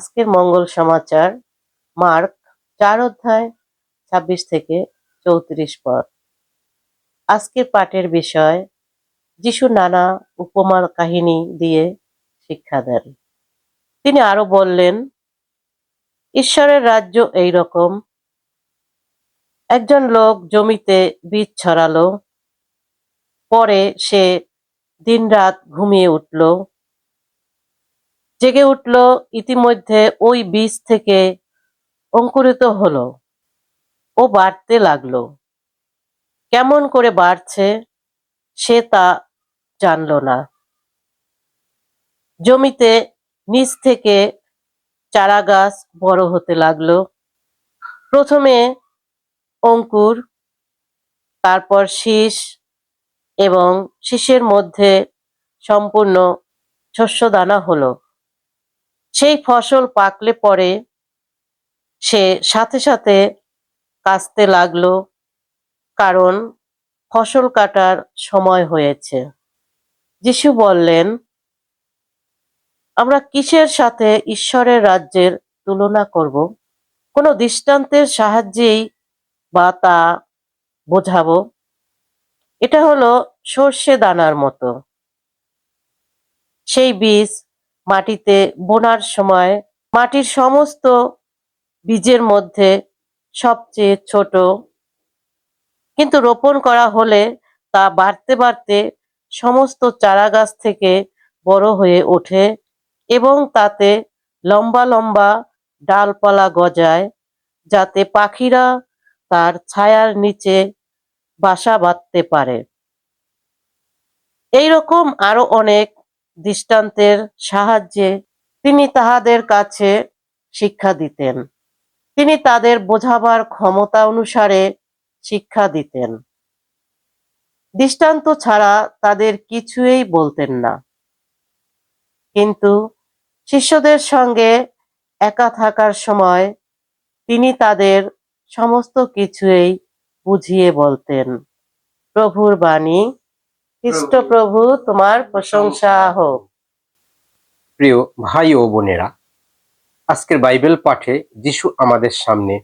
আজকের মঙ্গল সমাচার, মার্ক চার অধ্যায় ছাব্বিশ থেকে চৌত্রিশ পদ। আজকের পাঠের বিষয়, যিশু নানা উপমার কাহিনী দিয়ে শিক্ষা দেন। তিনি আরও বললেন, ঈশ্বরের রাজ্য এই রকম একজন লোক জমিতে বীজ ছড়ালো, পরে সে দিনরাত ঘুমিয়ে উঠল। জেগে উঠল, ইতিমধ্যে ওই বীজ থেকে অঙ্কুরিত হলো। ও বাড়তে লাগল। কেমন করে বাড়ছে সে তা জানল না। জমিতে নিচ থেকে চারা গাছ বড় হতে লাগল। প্রথমে অঙ্কুর, তারপর শীষ এবং শীষের মধ্যে সম্পূর্ণ শস্যদানা হলো। সেই ফসল পাকলে পরে সে সাথে সাথে কাঁচতে লাগল কারণ ফসল কাটার সময় হয়েছে। যিশু বললেন, আমরা কিসের সাথে ঈশ্বরের রাজ্যের তুলনা করব? কোনো দৃষ্টান্তের সাহায্যেই বা তা বোঝাবো? এটা হলো সর্ষে দানার মতো। সেই বীজ মাটিতে বোনার সময় মাটির সমস্ত বীজের মধ্যে সবচেয়ে ছোট। কিন্তু রোপণ করা হলে তা বাড়তে বাড়তে সমস্ত চারা গাছ থেকে বড় হয়ে ওঠে এবং তাতে লম্বা লম্বা ডালপালা গজায় যাতে পাখিরা তার ছায়ার নিচে বাসা বাঁধতে পারে। এইরকম আরও অনেক দৃষ্টান্তের সাহায্যে তিনি তাহাদের কাছে শিক্ষা দিতেন। তিনি তাদের বোঝাবার ক্ষমতা অনুসারে শিক্ষা দিতেন। দৃষ্টান্ত ছাড়া তাদের কিছুই বলতেন না। কিন্তু শিষ্যদের সঙ্গে একা থাকার সময় তিনি তাদের সমস্ত কিছুই বুঝিয়ে বলতেন। প্রভুর বাণী খ্রিস্ট প্রভু, তোমার প্রশংসা হোক। প্রিয় ভাই ও বোনেরা, আজকের বাইবেল পাঠে যিশু আমাদের সামনে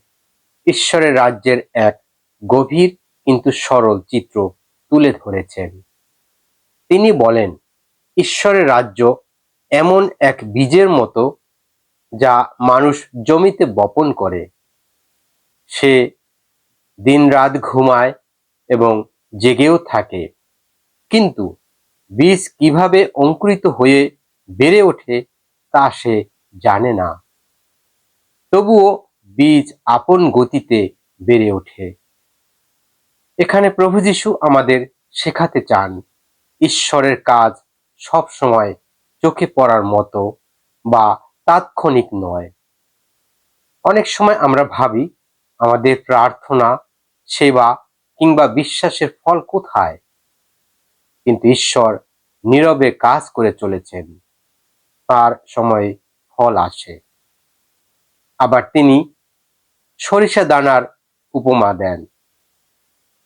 ঈশ্বরের রাজ্যের এক গভীর কিন্তু সরল চিত্র তুলে ধরেছেন। তিনি বলেন, ঈশ্বরের রাজ্য এমন এক বীজের মতো যা মানুষ জমিতে বপন করে। সে দিনরাত ঘুমায় এবং জেগেও থাকে। কিন্তু বীজ কীভাবে অঙ্কুরিত হয়ে বেড়ে ওঠে তা সে জানে না। তবুও বীজ আপন গতিতে বেড়ে ওঠে। এখানে প্রভু যিশু আমাদের শেখাতে চান, ঈশ্বরের কাজ সব সময় চোখে পড়ার মতো বা তাৎক্ষণিক নয়। অনেক সময় আমরা ভাবি, আমাদের প্রার্থনা, সেবা কিংবা বিশ্বাসের ফল কোথায়? কিন্তু ঈশ্বর নীরবে কাজ করে চলেছেন। তার সময় ফল আসে। আবার তিনি সরিষা দানার উপমা দেন।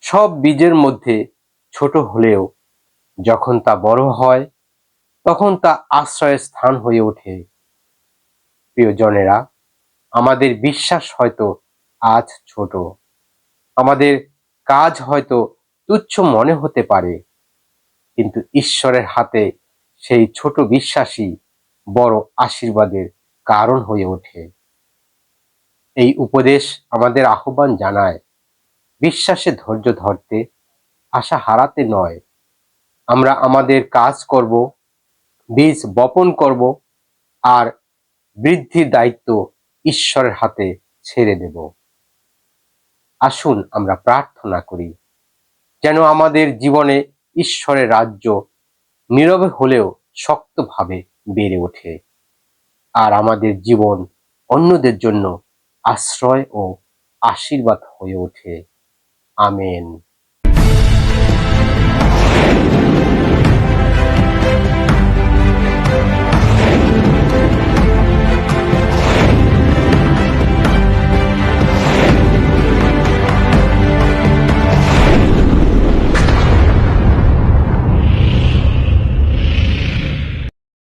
সব বীজের মধ্যে ছোট হলেও যখন তা বড় হয়, তখন তা আশ্রয়ের স্থান হয়ে ওঠে। প্রিয়জনেরা, আমাদের বিশ্বাস হয়তো আজ ছোট। আমাদের কাজ হয়তো তুচ্ছ মনে হতে পারে। কিন্তু ঈশ্বরের হাতে সেই ছোট বিশ্বাসী বড় আশীর্বাদের কারণ হয়ে ওঠে। এই উপদেশ আমাদের আহ্বান জানায়, বিশ্বাসে ধৈর্য ধরতে, আশা হারাতে নয়। আমরা আমাদের কাজ করব, বীজ বপন করব, আর বৃদ্ধির দায়িত্ব ঈশ্বরের হাতে ছেড়ে দেব। আসুন আমরা প্রার্থনা করি, যেন আমাদের জীবনে ঈশ্বরের রাজ্য নীরবে হলেও শক্তভাবে বেড়ে ওঠে। আর আমাদের জীবন অন্যদের জন্য আশ্রয় ও আশীর্বাদ হয়ে ওঠে। আমেন।